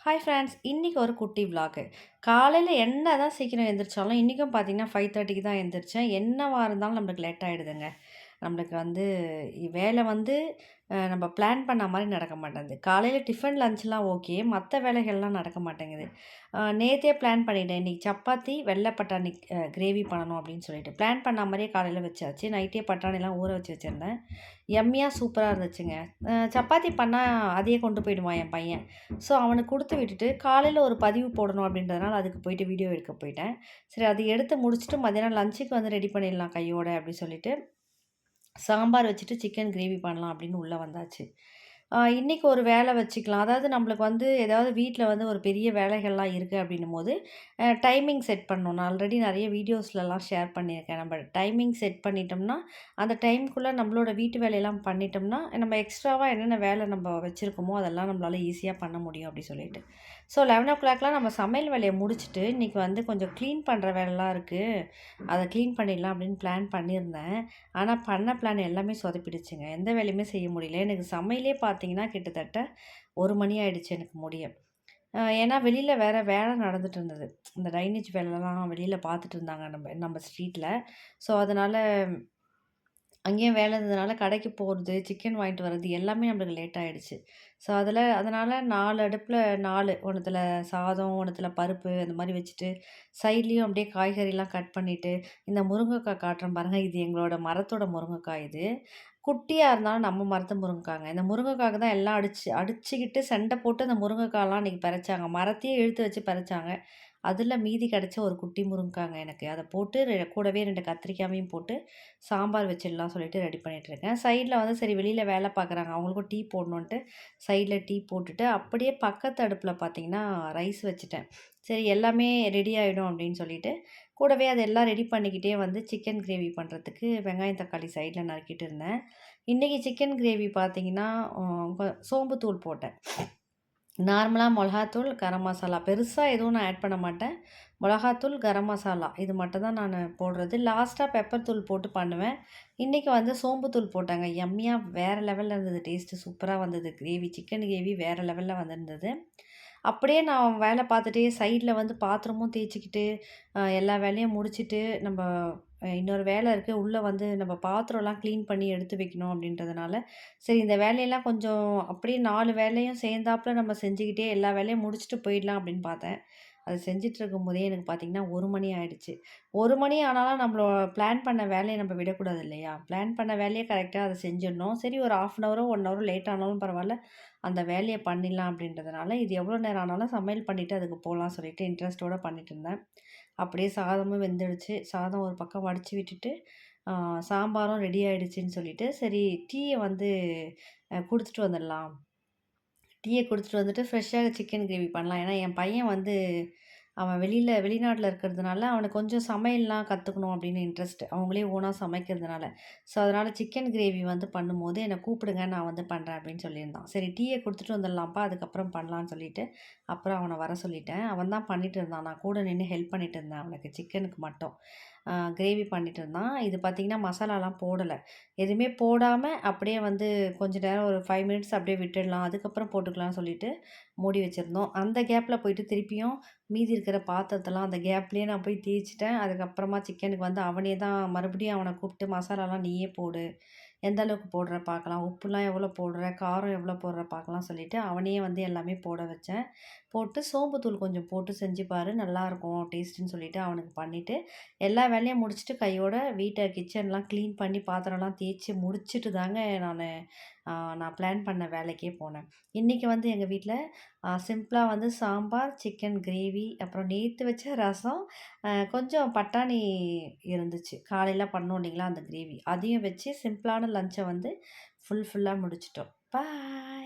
Hi friends இன்றைக்கி ஒரு குட்டி விலாகு காலையில் என்ன தான் சீக்கிரம் எழுந்திரிச்சாலும் இன்றைக்கும் பார்த்தீங்கன்னா ஃபைவ் தேர்ட்டிக்கு தான் எழுந்திரிச்சேன் என்னவாக இருந்தாலும் நம்மளுக்கு லேட் ஆகிடுதுங்க நம்மளுக்கு வந்து வேலை வந்து நம்ம பிளான் பண்ண மாதிரி நடக்க மாட்டேங்குது காலையில் டிஃபன் லஞ்செலாம் ஓகே மற்ற வேலைகள்லாம் நடக்க மாட்டேங்குது. நேற்றே பிளான் பண்ணிட்டேன். இன்றைக்கி சப்பாத்தி வெள்ளை பட்டாணி கிரேவி பண்ணணும் அப்படின்னு சொல்லிட்டு. பிளான் பண்ண மாதிரியே காலையில் வச்சாச்சு. நைட்டே பட்டாணிலாம் ஊற வச்சு வச்சுருந்தேன். எம்மியாக சூப்பராக இருந்துச்சுங்க. சப்பாத்தி பண்ணால் அதையே கொண்டு போயிடுவான் என் பையன்? ஸோ அவனுக்கு கொடுத்து விட்டுட்டு காலையில் ஒரு பதிவு போடணும் அப்படின்றதுனால அதுக்கு போயிட்டு வீடியோ எடுக்க போயிட்டேன். சரி அதை எடுத்து முடிச்சுட்டு மதியானம் லஞ்சுக்கு வந்து ரெடி பண்ணிடலாம் கையோட அப்படின்னு சொல்லிட்டு சாம்பார் வச்சுட்டு சிக்கன் கிரேவி பண்ணலாம் அப்படின்னு உள்ளே வந்தாச்சு. இன்றைக்கி ஒரு வேலை வச்சுக்கலாம். அதாவது நம்மளுக்கு வந்து ஏதாவது வீட்டில் வந்து ஒரு பெரிய வேலைகள்லாம் இருக்குது அப்படின்னும் போது டைமிங் செட் பண்ணணும். நான் ஆல்ரெடி நிறைய வீடியோஸ்லலாம் ஷேர் பண்ணியிருக்கேன். நம்ம டைமிங் செட் பண்ணிட்டோம்னா அந்த டைமுக்குள்ளே நம்மளோட வீட்டு வேலையெல்லாம் பண்ணிட்டோம்னா நம்ம எக்ஸ்ட்ராவாக என்னென்ன வேலை நம்ம வச்சுருக்கோமோ அதெல்லாம் நம்மளால் ஈஸியாக பண்ண முடியும் அப்படி சொல்லிட்டு. ஸோ லெவன் ஓ கிளாக்லாம் நம்ம சமையல் வேலையை முடிச்சுட்டு இன்றைக்கி வந்து கொஞ்சம் க்ளீன் பண்ணுற வேலைலாம் இருக்குது அதை க்ளீன் பண்ணிடலாம் அப்படின்னு பிளான் பண்ணியிருந்தேன். ஆனால் பண்ண பிளான் எல்லாமே சொதப்பிடுச்சுங்க. எந்த வேலையுமே செய்ய முடியல. எனக்கு சமையலே பார்த்தீங்கன்னா கிட்டத்தட்ட ஒரு மணி ஆகிடுச்சு எனக்கு முடிய. ஏன்னா வெளியில் வேறு வேலை நடந்துட்டு இருந்தது. இந்த டைனேஜ் வேலைலாம் வெளியில் பார்த்துட்டு இருந்தாங்க நம்ம நம்ம ஸ்ட்ரீட்டில் ஸோ அதனால் அங்கேயும் வேலை இருந்ததுனால கடைக்கு போகிறது சிக்கன் வாங்கிட்டு வர்றது எல்லாமே நம்மளுக்கு லேட் ஆகிடுச்சு ஸோ அதில் அதனால் நாலு அடுப்பில் நாலு ஒன்றுத்தில் சாதம் ஒன்றுத்தில் பருப்பு அந்த மாதிரி வச்சுட்டு சைட்லேயும் அப்படியே காய்கறிலாம் கட் பண்ணிவிட்டு இந்த முருங்கைக்காய் காட்டுறேன் பாருங்கள் இது எங்களோட மரத்தோட முருங்கைக்காய் இது. குட்டியாக இருந்தாலும் நம்ம மரத்து முருங்கைக்காங்க. இந்த முருங்கைக்காக தான் எல்லாம் அடிச்சு அடிச்சுக்கிட்டு சண்டை போட்டு அந்த முருங்கைக்காயெலாம் அன்றைக்கி பறிச்சாங்க. மரத்தையே இழுத்து வச்சு பறிச்சாங்க. அதில் மீதி கிடச்ச ஒரு குட்டி முருங்காங்க எனக்கு. அதை போட்டு கூடவே ரெண்டு கத்திரிக்காயும் போட்டு சாம்பார் வச்சிடலாம் சொல்லிட்டு ரெடி பண்ணிகிட்ருக்கேன் சைடில் வந்து சரி வெளியில் வேலை பார்க்குறாங்க அவங்களுக்கும் டீ போடணுன்ட்டு சைடில் டீ போட்டுட்டு அப்படியே பக்கத்து அடுப்பில் பார்த்திங்கன்னா ரைஸ் வச்சுட்டேன். சரி எல்லாமே ரெடி ஆகிடும் அப்படின்னு சொல்லிட்டு கூடவே அதெல்லாம் ரெடி பண்ணிக்கிட்டே வந்து சிக்கன் கிரேவி பண்ணுறதுக்கு வெங்காயம் தக்காளி சைடில் நறுக்கிட்டு இருந்தேன். இன்றைக்கி சிக்கன் கிரேவி பார்த்திங்கன்னா சோம்புத்தூள் போட்டேன். நார்மலாக மிளகாத்தூள் கரம் மசாலா. பெருசாக எதுவும் நான் ஆட் பண்ண மாட்டேன். மிளகாத்தூள் கரம் மசாலா. இது மட்டும் தான் நான் போடுறது. லாஸ்ட்டாக பெப்பர் தூள் போட்டு பண்ணுவேன். இன்றைக்கி வந்து சோம்புத்தூள் போட்டாங்க. எம்மியாக வேறு லெவலில் இருந்தது. டேஸ்ட்டு சூப்பராக வந்தது. கிரேவி சிக்கன் கிரேவி வேறு லெவலில் வந்திருந்தது. அப்படியே நான் வேலை பார்த்துட்டே சைடில் வந்து பாத்திரமும் தேய்ச்சிக்கிட்டு எல்லா வேலையும் முடிச்சுட்டு நம்ம இன்னொரு வேலை இருக்குது உள்ளே வந்து நம்ம பாத்திரம்லாம் க்ளீன் பண்ணி எடுத்து வைக்கணும் அப்படின்றதுனால சரி இந்த வேலையெல்லாம் கொஞ்சம் அப்படியே நாலு வேலையும் சேர்ந்தாப்புல நம்ம செஞ்சுக்கிட்டே எல்லா வேலையும் முடிச்சுட்டு போயிடலாம் அப்படின்னு பார்த்தேன். அது செஞ்சுட்டு இருக்கும்போதே எனக்கு பார்த்திங்கன்னா ஒரு மணி ஆகிடுச்சு ஒரு மணி ஆனாலும் நம்மளோட பிளான் பண்ண வேலையை நம்ம விடக்கூடாது இல்லையா? பிளான் பண்ண வேலையை கரெக்டாக அதை செஞ்சிடணும். சரி ஒரு ஆஃப் அன் ஹவரோ ஒன் ஹவரோ லேட் ஆனாலும் பரவாயில்ல அந்த வேலையை பண்ணிடலாம் அப்படின்றதுனால இது எவ்வளோ நேரம் ஆனாலும் சமையல் பண்ணிவிட்டு அதுக்கு போகலாம் சொல்லிட்டு இன்ட்ரெஸ்ட்டோடு பண்ணிட்டு இருந்தேன். அப்படியே சாதமும் வெந்துடுச்சு. சாதம் ஒரு பக்கம் வடித்து விட்டுட்டு சாம்பாரும் ரெடி ஆகிடுச்சின்னு சொல்லிவிட்டு சரி டீயை வந்து கொடுத்துட்டு வந்துடலாம். டீயை கொடுத்துட்டு வந்துட்டு ஃப்ரெஷ்ஷாக சிக்கன் கிரேவி பண்ணலாம். ஏன்னா என் பையன் வந்து அவன் வெளியில் வெளிநாட்டில் இருக்கிறதுனால அவனுக்கு கொஞ்சம் சமையல்லாம் கற்றுக்கணும் அப்படின்னு இன்ட்ரெஸ்ட் அவங்களே ஓனாக சமைக்கிறதுனால. ஸோ அதனால் சிக்கன் கிரேவி வந்து பண்ணும்போது என்னை கூப்பிடுங்க நான் வந்து பண்ணுறேன் அப்படின்னு சொல்லியிருந்தான். சரி டீயை கொடுத்துட்டு வந்துடலாம்ப்பா அதுக்கப்புறம் பண்ணலான்னு சொல்லிட்டு அப்புறம் அவனை வர சொல்லிட்டேன். அவன் தான் பண்ணிட்டு இருந்தான். நான் கூட நின்று ஹெல்ப் பண்ணிட்டு இருந்தேன் அவனுக்கு சிக்கனுக்கு மட்டும். கிரேவி பண்ணிட்டு இருந்தான். இது பார்த்திங்கன்னா மசாலாலாம் போடலை. எதுவுமே போடாமல் அப்படியே வந்து கொஞ்ச நேரம் ஒரு ஃபைவ் மினிட்ஸ் அப்படியே விட்டுடலாம். அதுக்கப்புறம் போட்டுக்கலாம்னு சொல்லிட்டு மூடி வச்சுருந்தோம். அந்த கேப்பில் போயிட்டு திருப்பியும் மீதி இருக்கிற பாத்திரத்தெல்லாம் அந்த கேப்லேயே நான் போய் தேய்ச்சிட்டேன். அதுக்கப்புறமா சிக்கனுக்கு வந்து அவனே தான் மறுபடியும் அவனை கூப்பிட்டு மசாலாலாம் நீயே போடு. எந்த அளவுக்கு போடுற பார்க்கலாம் உப்புலாம் எவ்வளோ போடுற காரம் எவ்வளோ போடுற பார்க்கலாம் சொல்லிவிட்டு அவனையே வந்து எல்லாமே போட வச்சேன். போட்டு சோம்புத்தூள் கொஞ்சம் போட்டு செஞ்சு பாரு நல்லாயிருக்கும் டேஸ்ட்டுன்னு சொல்லிவிட்டு அவனுக்கு பண்ணிவிட்டு எல்லா வேலையும் முடிச்சுட்டு கையோட வீட்டை கிச்சன்லாம் க்ளீன் பண்ணி பாத்திரம்லாம் தேய்ச்சி முடிச்சுட்டு தாங்க நான் நான் பிளான் பண்ண வேலைக்கே போனேன். இன்றைக்கி வந்து எங்கள் வீட்டில் சிம்பிளாக வந்து சாம்பார் சிக்கன் கிரேவி அப்புறம் நேற்று வச்ச ரசம் கொஞ்சம் பட்டாணி இருந்துச்சு. காலையில் பண்ணோம் இல்லைங்களா அந்த கிரேவி. அதையும் வச்சு சிம்பிளான லஞ்சை வந்து ஃபுல் ஃபுல்லாக முடிச்சிட்டோம். பாய்